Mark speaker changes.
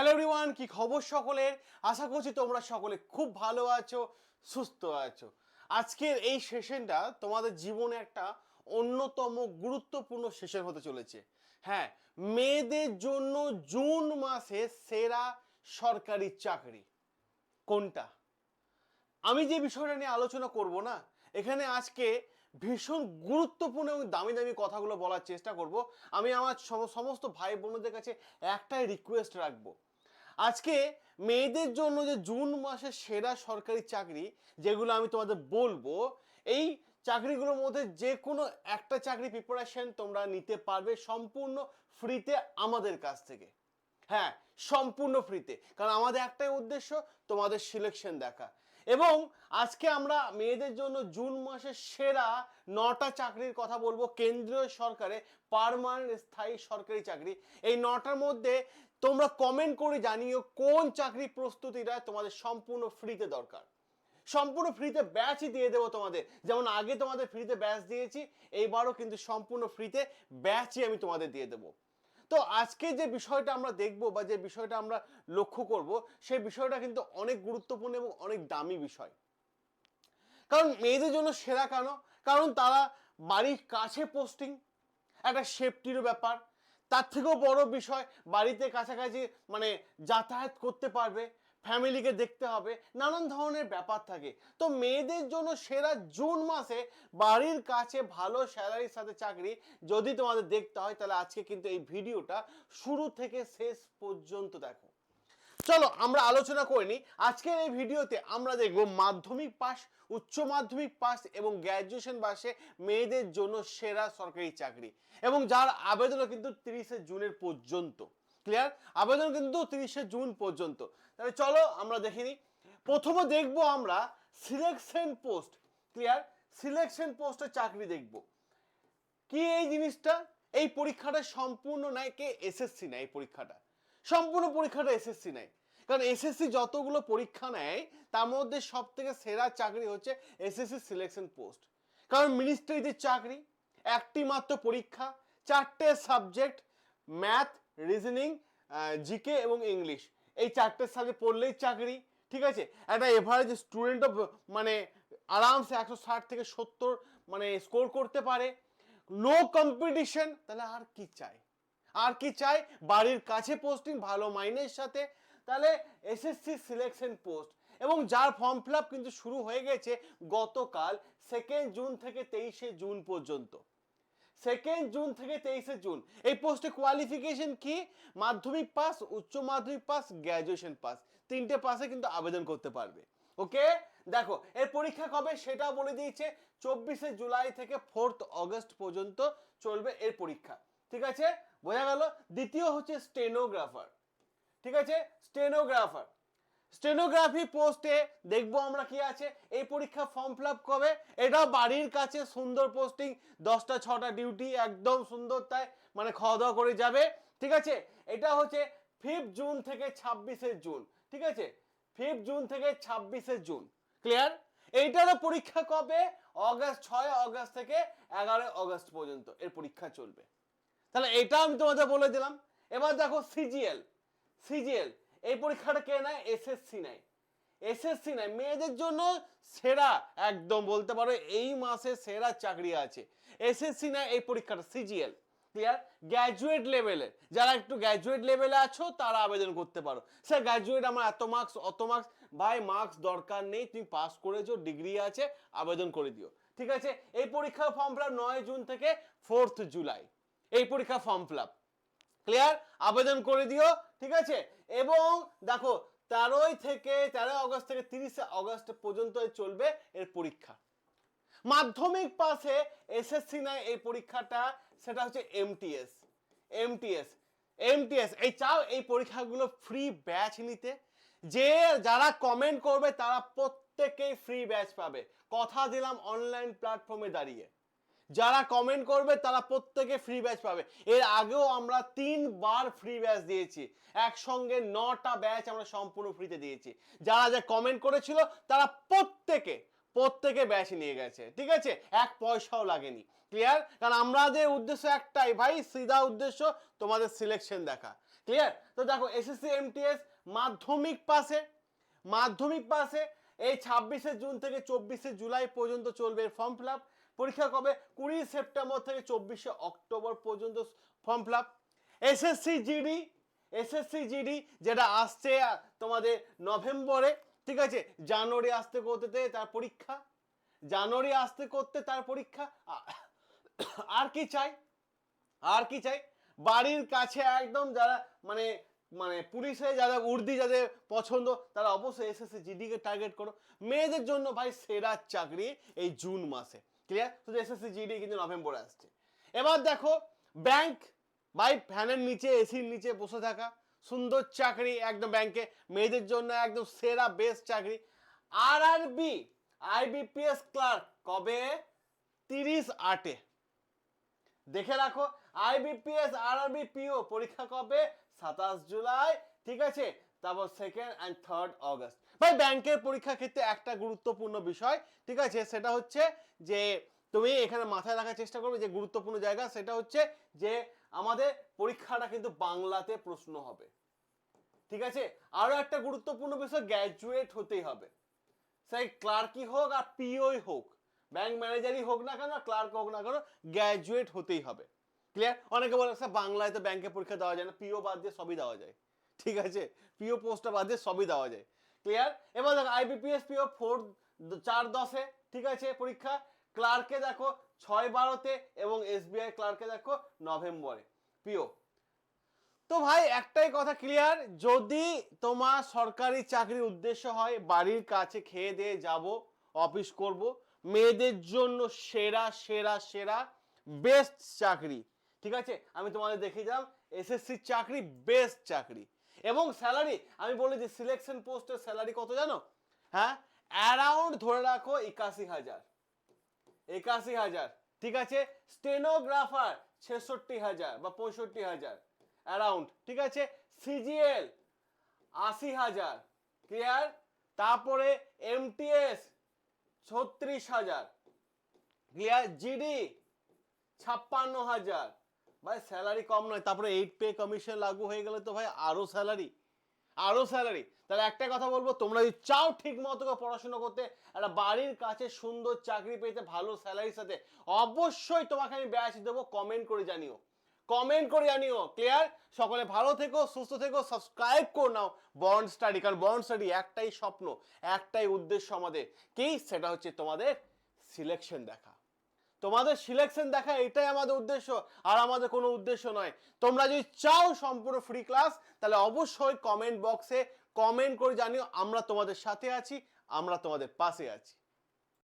Speaker 1: Hello everyone কি খবর সকলের? আশা করছি তোমরা সকলে খুব ভালো আছো, সুস্থ আছো। আজকের এই সেশনটা তোমাদের জীবনে একটা অন্যতম গুরুত্বপূর্ণ সেশন হতে চলেছে। হ্যাঁ মেয়েদের জন্য জুন মাসে সেরা সরকারি চাকরি কোনটা? আমি যে বিষয়টা নিয়ে আলোচনা করব না, এখানে আজকে ভীষণ গুরুত্বপূর্ণ এবং দামি দামি কথাগুলো বলার চেষ্টা করব। আমি আমার সম- সমস্ত ভাই বোনদের কাছে একটাই রিকোয়েস্ট রাখব আজকে মেয়েদের জন্য যে জুন মাসের সেরা সরকারি চাকরি, যেগুলো আমি তোমাদের বলব, এই চাকরিগুলোর মধ্যে যে কোনো একটা চাকরি প্রিপারেশন তোমরা নিতে পারবে সম্পূর্ণ ফ্রিতে আমাদের কাছ থেকে। হ্যাঁ সম্পূর্ণ ফ্রিতে কারণ আমাদের একটাই উদ্দেশ্য, তোমাদের সিলেকশন দেখা। এবং আজকে আমরা মেয়েদের জন্য জুন মাসের সেরা নটা চাকরির কথা বলব, কেন্দ্রীয় সরকারে পারমানেন্ট স্থায়ী সরকারি চাকরি। এই নটার মধ্যে তোমরা কমেন্ট করে জানিও কোন চাকরি প্রস্তুতিটা তোমাদের সম্পূর্ণ ফ্রিতে দরকার। সম্পূর্ণ ফ্রিতে ব্যাচই দিয়ে দেবো তোমাদের। যেমন আগে তোমাদের ফ্রিতে ব্যাচ দিয়েছি, এইবারও কিন্তু সম্পূর্ণ ফ্রিতে ব্যাচই আমি তোমাদের দিয়ে দেবো। তো আজকে যে বিষয়টা আমরা দেখব বা যে বিষয়টা আমরা লক্ষ্য করব সেই বিষয়টা কিন্তু অনেক গুরুত্বপূর্ণ এবং অনেক দামি বিষয়। কারণ মেয়েদের জন্য সেরা কেন? কারণ তারা বাড়ির কাছে পোস্টিং একটা সেফটিরও ব্যাপার তার থেকেও বড় বিষয়, বাড়িতে কাছাকাছি মানে যাতায়াত করতে পারবে, ফ্যামিলিকে দেখতে হবে, নানান ধরনের ব্যাপার থাকে। তো মেয়েদের জন্য সেরা জুন মাসে বাড়ির কাছে ভালো স্যালারির সাথে চাকরি যদি তোমাদের দেখতে হয়, তাহলে আজকে কিন্তু এই ভিডিওটা শুরু থেকে শেষ পর্যন্ত দেখো। চলো আমরা আলোচনা করে নিই। আজকের এই ভিডিওতে আমরা দেখব মাধ্যমিক পাস উচ্চ মাধ্যমিক পাস এবং গ্র্যাজুয়েশন পাশে মেয়েদের জন্য সেরা সরকারি চাকরি এবং যার আবেদনও কিন্তু তিরিশে জুনের পর্যন্ত। ক্লিয়ার আবেদন কিন্তু তিরিশে জুন পর্যন্ত। তাহলে চলো আমরা দেখে নিই। প্রথমে দেখব আমরা সিলেকশন পোস্ট ক্লিয়ার সিলেকশন পোস্টের চাকরি দেখব। কি এই জিনিসটা? এই পরীক্ষাটা সম্পূর্ণ নেয় কে এসএসসি নেয় এই পরীক্ষাটা? সম্পূর্ণ পরীক্ষাটা এসএসসি নেয়। কারণ এসএসসি যতগুলো পরীক্ষা নেয়, তার মধ্যে সব থেকে সেরা চাকরি হচ্ছে এসএসসি সিলেকশন পোস্ট কারণ মিনিস্ট্রিতে চাকরি, একটি মাত্র পরীক্ষা, চারটে সাবজেক্ট ম্যাথ রিজনিং জিকে এবং ইংলিশ এই চারটে সাবজেক্ট পড়লেই চাকরি, ঠিক আছে? একটা এভারেজ স্টুডেন্টও মানে আরামসে একশো ষাট থেকে সত্তর মানে স্কোর করতে পারে। নো কম্পিটিশন তাহলে আর কি চাই? আর কি চাই? বাড়ির কাছে পোস্টিং ভালো মাইনের সাথে। তাহলে এসএসসি সিলেকশন পোস্ট এবং যার ফর্ম ফিল কিন্তু শুরু হয়ে গেছে গতকাল সেকেন্ড জুন থেকে তেইশে জুন পর্যন্ত। সেকেন্ড জুন থেকে তেইশে জুন এই পোস্টে কোয়ালিফিকেশন কি? মাধ্যমিক পাস উচ্চ মাধ্যমিক পাস গ্র্যাজুয়েশন পাস তিনটে পাসে কিন্তু আবেদন করতে পারবে। ওকে দেখো, এর পরীক্ষা কবে সেটা বলে দিয়েছে। চব্বিশে জুলাই থেকে ফোর্থ অগস্ট পর্যন্ত চলবে এর পরীক্ষা। ঠিক আছে? বোঝা গেল? দ্বিতীয় হচ্ছে স্টেনোগ্রাফার। ঠিক আছে? স্টেনোগ্রাফার। স্টেনোগ্রাফি পোস্টে দেখব আমরা কি আছে। এই পরীক্ষা ফর্ম ফিল কবে? এটা বাড়ির কাছে সুন্দর পোস্টিং দশটা, ছটা ডিউটি একদম সুন্দর তাই। মানে খাওয়া দাওয়া করে যাবে। ঠিক আছে? এটা হচ্ছে ফিফথ জুন থেকে ছাব্বিশে জুন ঠিক আছে? ফিফথ জুন থেকে ছাব্বিশে জুন ক্লিয়ার এইটারও পরীক্ষা কবে? অগাস্ট ছয়, অগাস্ট থেকে এগারোই অগাস্ট পর্যন্ত। এর পরীক্ষা চলবে। তাহলে এটা আমি তোমাদের বলে দিলাম। এবার দেখো সিজিএল সিজিএল এই পরীক্ষাটা কে নেয়? এসএসসি নেয়। এসএসসি নেয়। মেয়েদের জন্য সেরা, একদম বলতে পারো এই মাসে সেরা চাকরি আছে। এসএসসি নেয় এই পরীক্ষাটা সিজিএল ক্লিয়ার গ্র্যাজুয়েট লেভেলে যারা একটু গ্র্যাজুয়েট লেভেলে আছো, তারা আবেদন করতে পারো। স্যার গ্র্যাজুয়েট আমার এত মার্কস অত মার্কস ভাই মার্কস দরকার নেই। তুমি পাস করেছ ডিগ্রি আছে, আবেদন করে দিও। ঠিক আছে? এই পরীক্ষার ফর্ম ফিল নয় জুন থেকে ফোর্থ জুলাই এই পরীক্ষা ফর্ম ফিল আপ ক্লিয়ার আবেদন করে দিও, ঠিক আছে? এবং দেখো, তেরোই থেকে তেরোই আগস্ট থেকে তিরিশে আগস্ট পর্যন্ত চলবে এর পরীক্ষা। মাধ্যমিক পাশে এসএসসি নয় এই পরীক্ষাটা, সেটা হচ্ছে এমটিএস এমটিএস এমটিএস এই চাও, এই পরীক্ষাগুলো ফ্রি ব্যাচ নিতে। যে যারা কমেন্ট করবে, তারা প্রত্যেকেই ফ্রি ব্যাচ পাবে। কথা দিলাম অনলাইন প্ল্যাটফর্মে দাঁড়িয়ে। যারা কমেন্ট করবে, তারা প্রত্যেকে ফ্রি ব্যাচ পাবে। এর আগেও আমরা তিনবার ফ্রি ব্যাচ দিয়েছি। একসঙ্গে নটা ব্যাচ আমরা সম্পূর্ণ ফ্রিতে দিয়েছি। যারা যা কমেন্ট করেছিল, তারা প্রত্যেকে প্রত্যেকে ব্যাচ নিয়ে গেছে। ঠিক আছে? এক পয়সাও লাগেনি। ক্লিয়ার কারণ আমাদের উদ্দেশ্য একটাই, ভাই, সিধা উদ্দেশ্য তোমাদের সিলেকশন দেখা। ক্লিয়ার তো দেখো এসএসসি এমটিএস মাধ্যমিক পাশে মাধ্যমিক পাশে এই ছাব্বিশে জুন থেকে চব্বিশে জুলাই পর্যন্ত চলবে ফর্ম ফিল আপ পরীক্ষা কবে? কুড়ি সেপ্টেম্বর থেকে চব্বিশে অক্টোবর পর্যন্ত form fill up. SSC GD SSC GD যেটা আসছে তোমাদের নভেম্বরে, ঠিক আছে? জানুয়ারি আসতে করতে তার পরীক্ষা। জানুয়ারি আসতে করতে তার পরীক্ষা। আর কি চাই? আর কি চাই? বাড়ির কাছে একদম যারা মানে মানে পুলিশে যারা উর্দি যাদের পছন্দ, তারা অবশ্যই এসএসসি জিডিকে টার্গেট করো। মেয়েদের জন্য ভাই সেরা চাকরি এই জুন মাসে। ক্লিয়ার শুধু এসএসসি জিডি কিন্তু নভেম্বরে আসছে। এবার দেখো ব্যাংক ভাই ফ্যানের নিচে এসির নিচে বসে থাকা, সুন্দর চাকরি একদম ব্যাংকে মেয়েদের জন্য একদম সেরা বেস্ট চাকরি। R R B IBPS clerk কবে? তিরিশ আটে। দেখে রাখো আইবিপিএস আরআরবি পিও পরীক্ষা কবে? সাতাশ জুলাই, ঠিক আছে? তারপর সেকেন্ড অ্যান্ড থার্ড অগস্ট ভাই, ব্যাংকের পরীক্ষা ক্ষেত্রে একটা গুরুত্বপূর্ণ বিষয়, ঠিক আছে? সেটা হচ্ছে যে, তুমি এখানে মাথায় রাখার চেষ্টা করবে যে, গুরুত্বপূর্ণ জায়গা সেটা হচ্ছে যে, আমাদের পরীক্ষাটা কিন্তু বাংলাতে প্রশ্ন হবে, ঠিক আছে? আরও একটা গুরুত্বপূর্ণ বিষয় গ্র্যাজুয়েট হতেই হবে। সেই ক্লার্কই হোক আর পিওই হোক ব্যাংক ম্যানেজারই হোক না কেন, ক্লার্ক হোক না কেন গ্র্যাজুয়েট হতেই হবে। ক্লিয়ার অনেকে বলে, স্যার, বাংলায় তো ব্যাংকে পরীক্ষা দেওয়া যায় না পিও বাদ দিয়ে সবই দেওয়া যায়। ঠিক আছে? পিও পোস্টটা বাদ দিয়ে সবই দেওয়া যায়। ক্লিয়ার এবার দেখো আইবিপিএস পিও ফোর চার দশে, ঠিক আছে, পরীক্ষা। ক্লার্কে দেখো, ছয় বারোতে এবং এসবিআই ক্লার্কে দেখো, নভেম্বরে। পিও তো ভাই, একটাই কথা ক্লিয়ার যদি তোমার সরকারি চাকরির উদ্দেশ্য হয়, বাড়ির কাছে খেয়ে দিয়ে যাব অফিস করব, মেয়েদের জন্য সেরা সেরা সেরা বেস্ট চাকরি। ঠিক আছে? আমি তোমাদের দেখিয়ে দিলাম এসএসসি চাকরি বেস্ট চাকরি। এবং স্যালারি আমি বলি যে সিলেকশন পোস্টের স্যালারি কত জানো? হ্যাঁ? অ্যারাউন্ড ধরে রাখো একাশি হাজার। একাশি হাজার, ঠিক আছে? স্টেনোগ্রাফার ছেষট্টি হাজার বা পঁয়ষট্টি হাজার। অ্যারাউন্ড ঠিক আছে? সিজিএল আশি হাজার ক্লিয়ার তারপরে এমটিএস ছত্রিশ হাজার ক্লিয়ার জিডি ছাপ্পান্ন হাজার ভাই স্যালারি কম নয়, তারপরে এইট পে কমিশন লাগু হয়ে গেলে তো ভাই আরও স্যালারি আরও স্যালারি তাহলে একটা কথা বলব, তোমরা যদি চাও ঠিক মতো পড়াশোনা করতে, একটা বাড়ির কাছে সুন্দর চাকরি পেতে ভালো স্যালারির সাথে, অবশ্যই তোমাকে আমি ব্যাচ দেবো কমেন্ট করে জানিও। কমেন্ট করে জানিও ক্লিয়ার সকলে ভালো থেকো, সুস্থ থেকো সাবস্ক্রাইব করে নাও বন্ড স্টাডি কারণ বন্ড স্টাডি একটাই স্বপ্ন, একটাই উদ্দেশ্য আমাদের। কি? সেটা হচ্ছে তোমাদের সিলেকশন দেখা। তোমাদের সিলেকশন দেখা এটাই আমাদের উদ্দেশ্য, আর আমাদের কোনো উদ্দেশ্য নয়। তোমরা যদি চাও সম্পূর্ণ ফ্রি ক্লাস তাহলে অবশ্যই কমেন্ট বক্সে কমেন্ট করে জানিও, আমরা তোমাদের সাথে আছি, আমরা তোমাদের পাশে আছি।